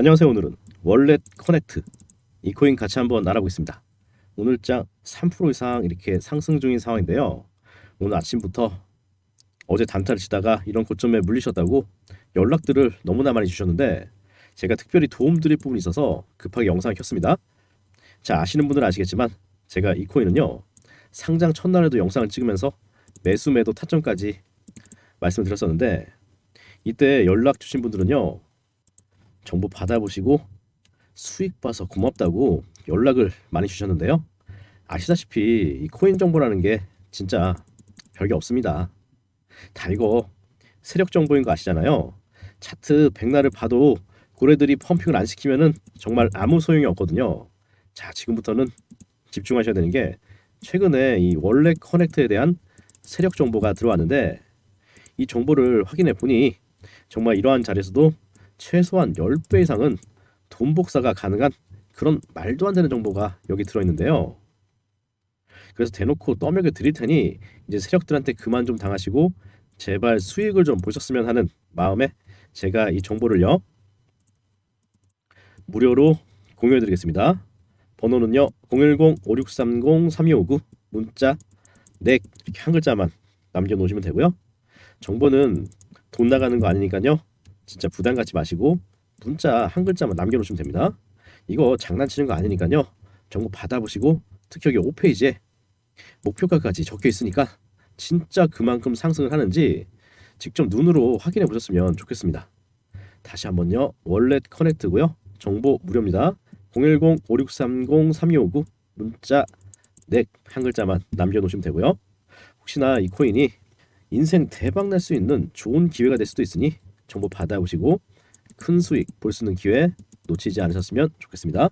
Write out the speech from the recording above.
안녕하세요. 오늘은 월렛 커넥트 이 코인 같이 한번 알아보겠습니다. 오늘장 3% 이상 이렇게 상승 중인 상황인데요. 오늘 아침부터 어제 단타를 치다가 이런 고점에 물리셨다고 연락들을 너무나 많이 주셨는데 제가 특별히 도움드릴 부분이 있어서 급하게 영상을 켰습니다. 자 아시는 분들은 아시겠지만 제가 이 코인은요 상장 첫날에도 영상을 찍으면서 매수 매도 타점까지 말씀을 드렸었는데 이때 연락 주신 분들은요 정보 받아보시고 수익 봐서 고맙다고 연락을 많이 주셨는데요. 아시다시피 이 코인 정보라는 게 진짜 별게 없습니다. 다 이거 세력 정보인 거 아시잖아요. 차트 백날을 봐도 고래들이 펌핑을 안 시키면은 정말 아무 소용이 없거든요. 자, 지금부터는 집중하셔야 되는 게 최근에 이 원래 커넥트에 대한 세력 정보가 들어왔는데 이 정보를 확인해 보니 정말 이러한 자리에서도 최소한 10배 이상은 돈 복사가 가능한 그런 말도 안 되는 정보가 여기 들어 있는데요. 그래서 대놓고 떠먹여 드릴 테니 이제 세력들한테 그만 좀 당하시고 제발 수익을 좀 보셨으면 하는 마음에 제가 이 정보를요 무료로 공유해 드리겠습니다. 번호는요 010-5630-3259 문자 넥 이렇게 한 글자만 남겨놓으시면 되고요. 정보는 돈 나가는 거 아니니까요. 진짜 부담 갖지 마시고 문자 한 글자만 남겨놓으시면 됩니다. 이거 장난치는 거 아니니까요. 정보 받아보시고 특히 여기 5페이지에 목표가까지 적혀 있으니까 진짜 그만큼 상승을 하는지 직접 눈으로 확인해 보셨으면 좋겠습니다. 다시 한번요. 월렛 커넥트고요. 정보 무료입니다. 010-5630-3259 문자 넥한 글자만 남겨놓으시면 되고요. 혹시나 이 코인이 인생 대박 날 수 있는 좋은 기회가 될 수도 있으니 정보 받아보시고 큰 수익 볼 수 있는 기회 놓치지 않으셨으면 좋겠습니다.